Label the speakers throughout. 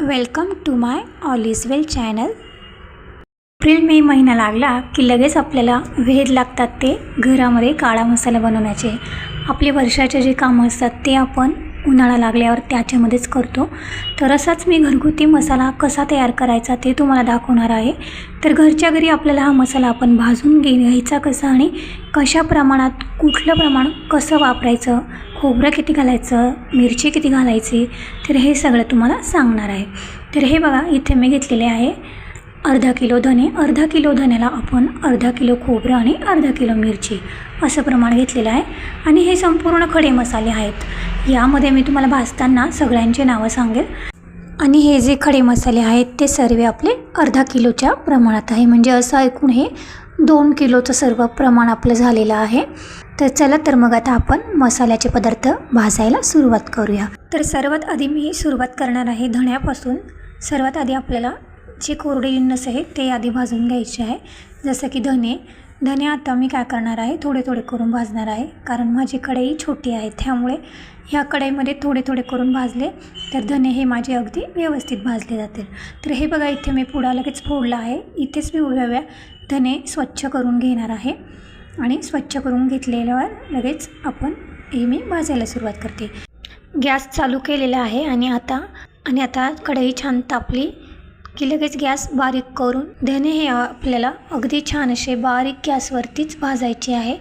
Speaker 1: Welcome to my all is well channel April May महिना लागला की लगेच आपल्याला वेध लागतात ते घरामध्ये काळा मसाला बनवण्याचे. आपले वर्षाचे जे कामं असतात ते आपण उन्हाळा लागल्यावर त्याच्यामध्येच करतो. तर असाच मी घरगुती मसाला कसा तयार करायचा ते तुम्हाला दाखवणार आहे. तर घरच्या घरी आपल्याला हा मसाला आपण भाजून घे घ्यायचा कसा आणि कशा प्रमाणात कुठलं प्रमाण कसं वापरायचं खोबरं किती घालायचं मिरची किती घालायची तर हे सगळं तुम्हाला सांगणार आहे. तर हे बघा इथे मी घेतलेले आहे अर्धा किलो धने. अर्धा किलो धन्याला आपण अर्धा किलो खोबरं आणि अर्धा किलो मिरची असं प्रमाण घेतलेलं आहे. आणि हे संपूर्ण खडे मसाले आहेत. यामध्ये मी तुम्हाला भाजताना सगळ्यांचे नावं सांगेल. आणि हे जे खडे मसाले आहेत ते सर्व आपले अर्धा किलोच्या प्रमाणात आहे. म्हणजे असं ऐकून हे दोन किलोचं सर्व प्रमाण आपलं झालेलं आहे. तर चला तर मग आता आपण मसाल्याचे पदार्थ भाजायला सुरुवात करूया. तर सर्वात आधी मी सुरुवात करणार आहे धण्यापासून. सर्वात आधी आपल्याला जे कोरडे जिन्नस आहे ते आधी भाजून घ्यायचे आहे. जसं की धने धने आता मी काय करणार आहे थोडे थोडे करून भाजणार आहे. कारण माझी कढई छोटी आहे त्यामुळे ह्या कढईमध्ये थोडे थोडे करून भाजले तर धने हे माझे अगदी व्यवस्थित भाजले जातील. तर हे बघा इथे मी पुडा लगेच फोडला आहे. इथेच मी उभ्या उभ्या धने स्वच्छ करून घेणार आहे. आणि स्वच्छ करून घेतलेल्यावर लगेच आपण हे मी भाजायला सुरुवात करते. गॅस चालू केलेला आहे आणि आता आणि आता कढई छान तापली की लगेच गॅस बारीक करून धने हे आपल्याला अगदी छान असे बारीक गॅसवरतीच भाजायचे आहे.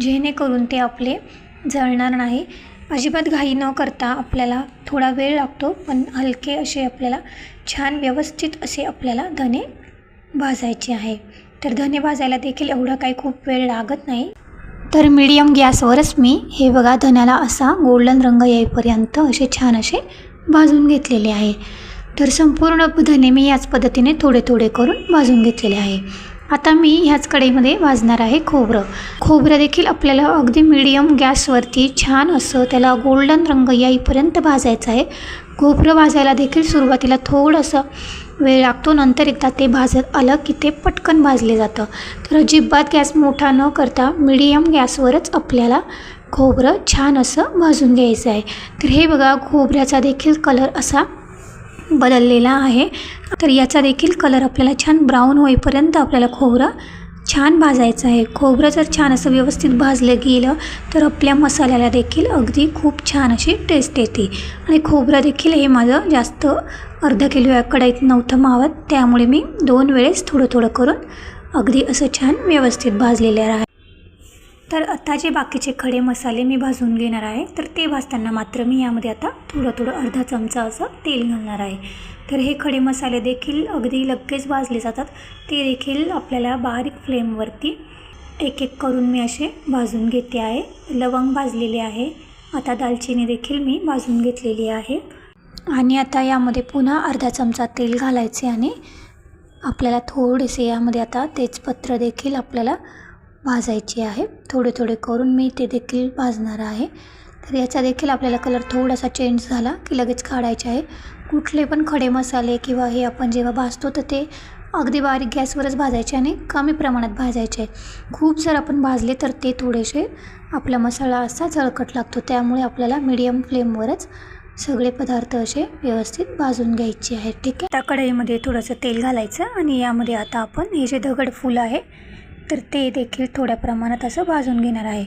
Speaker 1: जेणेकरून ते आपले जळणार नाही. अजिबात घाई न करता आपल्याला थोडा वेळ लागतो पण हलके असे आपल्याला छान व्यवस्थित असे आपल्याला धने भाजायचे आहे. तर धने भाजायला देखील एवढा काही खूप वेळ लागत नाही. तर मीडियम गॅसवरच मी हे बघा धन्याला असा गोल्डन रंग येईपर्यंत असे छान असे भाजून घेतलेले आहे. तर संपूर्ण धने मी याच पद्धतीने थोडे थोडे करून भाजून घेतलेले आहे. आता मी ह्याच कढईमध्ये भाजणार आहे खोबरं. खोबरं देखील आपल्याला अगदी मीडियम गॅसवरती छान असं त्याला गोल्डन रंग येईपर्यंत भाजायचं आहे. खोबरं भाजायला देखील सुरुवातीला थोडंसं वेळ लागतो नंतर एकदा ते भाजत आलं की ते पटकन भाजले जातं. तर अजिबात गॅस मोठा न करता मिडियम गॅसवरच आपल्याला खोबरं छान असं भाजून घ्यायचं आहे. तर हे बघा खोबऱ्याचा देखील कलर असा बदललेला आहे. तर याचा देखील कलर आपल्याला छान ब्राऊन होईपर्यंत आपल्याला खोबरं छान भाजायचं आहे. खोबरं जर छान असं व्यवस्थित भाजलं गेलं तर आपल्या मसाल्याला देखील अगदी खूप छान अशी टेस्ट येते. आणि खोबरं देखील हे माझं जास्त अर्धा किलो या कढईत नव्हतं मावत त्यामुळे मी दोन वेळेस थोडं थोडं करून अगदी असं छान व्यवस्थित भाजलेलं राह तर आता जे बाकीचे खडे मसाले मी भाजून घेणार आहे तर ते भाजताना मात्र मी यामध्ये आता थोडं थोडं अर्धा चमचा असं तेल घालणार आहे. तर हे खडे मसाले देखील अगदी लगेच भाजले जातात. ते देखील आपल्याला बारीक फ्लेमवरती एक एक करून मी असे भाजून घेते आहे. लवंग भाजलेले आहे. आता दालचिनी देखील मी भाजून घेतलेली आहे. आणि आता यामध्ये पुन्हा अर्धा चमचा तेल घालायचे आणि आपल्याला थोडेसे यामध्ये आता तेजपत्र देखील आपल्याला भाजायची आहे. थोडे थोडे करून मी ते देखील भाजणार आहे. तर याचा देखील आपल्याला कलर थोडासा चेंज झाला की लगेच काढायचे आहे. कुठले पण खडे मसाले किंवा हे आपण जेव्हा भाजतो तर ते अगदी बारीक गॅसवरच भाजायचे आणि कमी प्रमाणात भाजायचे खूप जर आपण भाजले तर ते थोडेसे आपला मसाला असा झळकट लागतो त्यामुळे आपल्याला मीडियम फ्लेमवरच सगळे पदार्थ असे व्यवस्थित भाजून घ्यायचे आहेत. ठीक आहे? त्या कढईमध्ये थोडंसं तेल घालायचं आणि यामध्ये आता आपण हे जे दगड फूल आहे तर ते देखील थोड्या प्रमाणात असं भाजून घेणार आहे.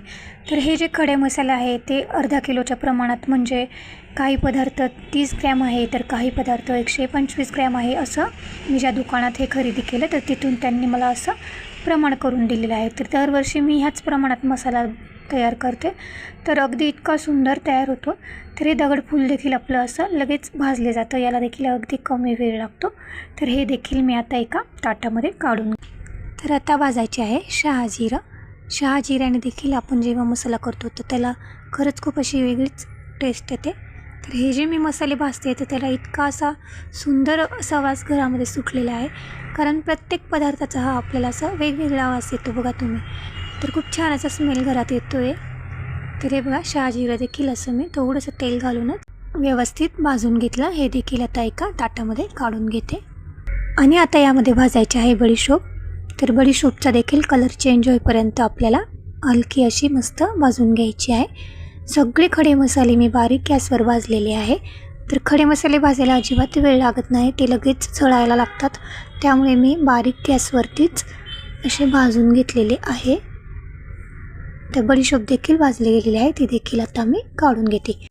Speaker 1: तर हे जे खडे मसाले आहे ते अर्धा किलोच्या प्रमाणात म्हणजे काही पदार्थ तीस ग्रॅम आहे तर काही पदार्थ एकशे पंचवीस ग्रॅम आहे असं मी ज्या दुकानात हे खरेदी केलं तर तिथून त्यांनी मला असं प्रमाण करून दिलेलं आहे. तर दरवर्षी मी ह्याच प्रमाणात मसाला तयार करते. तर अगदी इतका सुंदर तयार होतो. तर हे दगडफूल देखील आपलं असं लगेच भाजले जातं. याला देखील अगदी कमी वेळ लागतो. तर हे देखील मी आता एका ताटामध्ये काढून तर आता भाजायची आहे शहाजिरं. शहाजिऱ्याने देखील आपण जेव्हा मसाला करतो तर त्याला खरंच खूप अशी वेगळीच टेस्ट येते. तर हे जे मी मसाले भाजते तर त्याला इतका असा सुंदर असा वास घरामध्ये सुटलेला आहे. कारण प्रत्येक पदार्थाचा हा आपल्याला असा वेगवेगळा वास येतो बघा तुम्ही. तर खूप छान असा स्मेल घरात येतो आहे तर हे बघा शहाजिरं देखील असं मी थोडंसं तेल घालूनच व्यवस्थित भाजून घेतलं. हे देखील आता एका ताटामध्ये काढून घेते. आणि आता यामध्ये भाजायचे आहे बडीशोप. तर बडीशोपचा देखील कलर चेंज होईपर्यंत आपल्याला हलकी अशी मस्त भाजून घ्यायची आहे. सगळे खडे मसाले मी बारीक गॅसवर भाजलेले आहे. तर खडे मसाले भाजायला अजिबात वेळ लागत नाही ते लगेच चढायला लागतात. त्यामुळे मी बारीक गॅसवरतीच असे भाजून घेतलेले आहे. तर बडीशोप देखील भाजले गेलेली आहे ती देखील आता मी काढून घेते.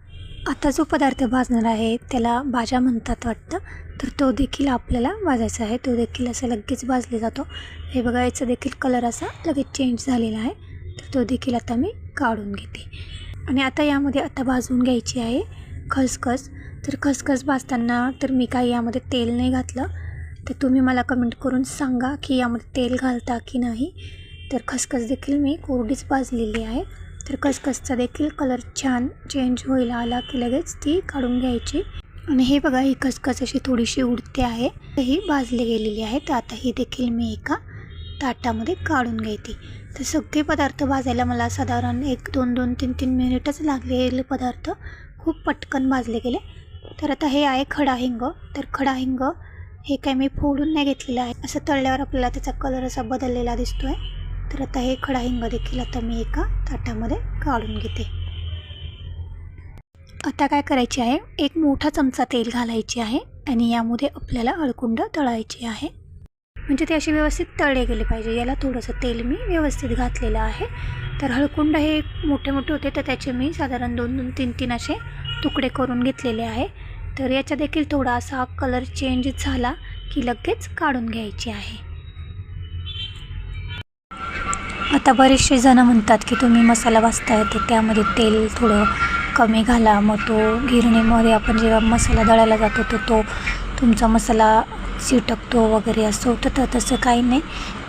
Speaker 1: आता जो पदार्थ भाजणार आहे त्याला भाज्या म्हणतात वाटतं. तर तो देखील आपल्याला वाजायचा आहे. तो देखील असा लगेच वाजले जातो. हे बघा याचा देखील कलर असा लगेच चेंज झालेला आहे. तर तो देखील आता मी काढून घेते. आणि आता यामध्ये आता भाजून घ्यायची आहे खसखस. तर खसखस भाजताना तर मी काही यामध्ये तेल नाही घातलं. तर तुम्ही मला कमेंट करून सांगा की यामध्ये तेल घालता की नाही. तर खसखस देखील मी कोरडीच भाजलेली आहे. तर खसखसचा देखील कलर छान चेंज होईल आला की लगेच ती काढून घ्यायची. आणि हे बघा ही खसखस अशी थोडीशी उडते आहे. तर ही भाजली गेलेली आहे. तर आता ही देखील मी एका ताटामध्ये काढून घेते. तर सगळे पदार्थ भाजायला मला साधारण एक दोन दोन तीन तीन मिनिटच लागलेले पदार्थ खूप पटकन भाजले गेले. तर आता हे आहे खडा हिंग तर खडा हिंग हे काय मी फोडून नाही घेतलेलं आहे. असं तळल्यावर आपल्याला त्याचा कलर असा बदललेला दिसतो आहे तर आता हे खडा हिंग देखील आता मी एका ताटामध्ये काढून घेते. आता काय करायचे आहे? एक मोठा चमचा तेल घालायचे आहे आणि यामध्ये आपल्याला अळकुंड तळायचे आहे. म्हणजे ते असे व्यवस्थित तळले गेले पाहिजे. याला थोडंसं तेल मी व्यवस्थित घातलेलं आहे. तर हळकुंड हे मोठे मोठे होते तर त्याचे मी साधारण दोन दोन तीन तीन असे तुकडे करून घेतलेले आहे. तर याचा देखील थोडा असा कलर चेंज झाला की लगेच काढून घ्यायची आहे. आता बरेचसे जण म्हणतात की तुम्ही मसाला वाचता येते त्यामध्ये तेल थोडं कमी घाला मग तो गिरणीमध्ये आपण जेव्हा मसाला दळायला जातो तर तो तुमचा मसाला चिटकतो वगैरे असं होतं. तर तसं काही नाही.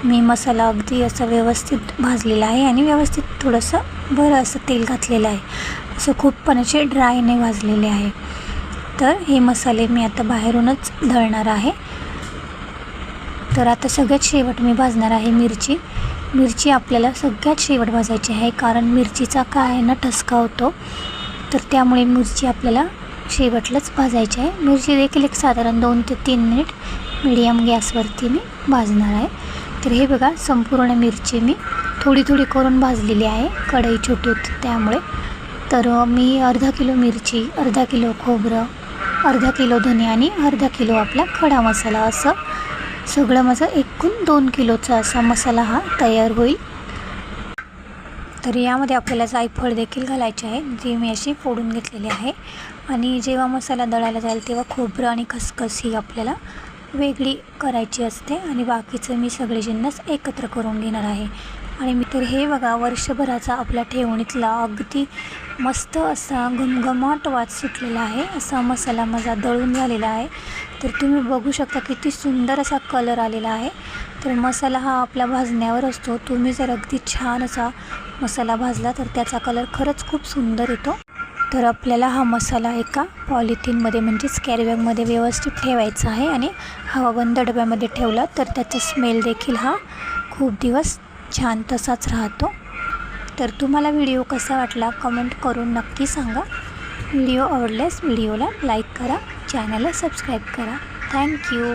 Speaker 1: मी मसाला अगदी असं व्यवस्थित भाजलेला आहे आणि व्यवस्थित थोडंसं बरं असं तेल घातलेलं आहे. असं खूप पण असे ड्राय नाही भाजलेले आहे. तर हे मसाले मी आता बाहेरूनच दळणार आहे. तर आता सगळ्यात शेवट मी भाजणार आहे मिरची. मिरची आपल्याला सगळ्यात शेवट भाजायची आहे कारण मिरचीचा काय आहे ना ठसका होतो. तर त्यामुळे मिरची आपल्याला शेवटलाच भाजायची आहे. मिरची देखील एक साधारण दोन ते तीन मिनिट मिडियम गॅसवरती मी भाजणार आहे. तर हे बघा संपूर्ण मिरची मी थोडी थोडी करून भाजलेली आहे. कढई छोटी होती त्यामुळे. तर मी अर्धा किलो मिरची अर्धा किलो खोबरं अर्धा किलो धने आणि अर्धा किलो आपला खडा मसाला असं सगळं माझं एकूण दोन किलोचा असा मसाला हा तयार होईल. तर यामध्ये आपल्याला जायफळ देखील घालायचे आहे जे मी अशी फोडून घेतलेली आहे. आणि जेव्हा मसाला दळायला जाईल तेव्हा खोबरं आणि खसखस ही आपल्याला वेगळी करायची असते. आणि बाकीचं मी सगळे जिन्नस एकत्र करून घेणार आहे. आणि मी तर हे बघा वर्षभराचा आपल्या ठेवणीतला अगदी मस्त असा घमघमाट वाद सुटलेला आहे. असा मसाला माझा दळून झालेला आहे. तर तुम्ही बघू शकता किती सुंदर असा कलर आलेला आहे. तर मसाला हा आपल्या भाजण्यावर असतो. तुम्ही जर अगदी छान असा मसाला भाजला तर त्याचा कलर खरंच खूप सुंदर येतो. तर आपल्याला हा मसाला एका पॉलिथिनमध्ये म्हणजेच कॅरीबॅगमध्ये व्यवस्थित ठेवायचा आहे आणि हवाबंद डब्यामध्ये ठेवला तर त्याचा स्मेल देखील हा खूप दिवस छान तसाच राहतो. तर तुम्हाला व्हिडिओ कसा वाटला कमेंट करून नक्की सांगा. व्हिडिओ आवडल्यास व्हिडिओला लाईक करा चॅनलला सबस्क्राईब करा. थँक्यू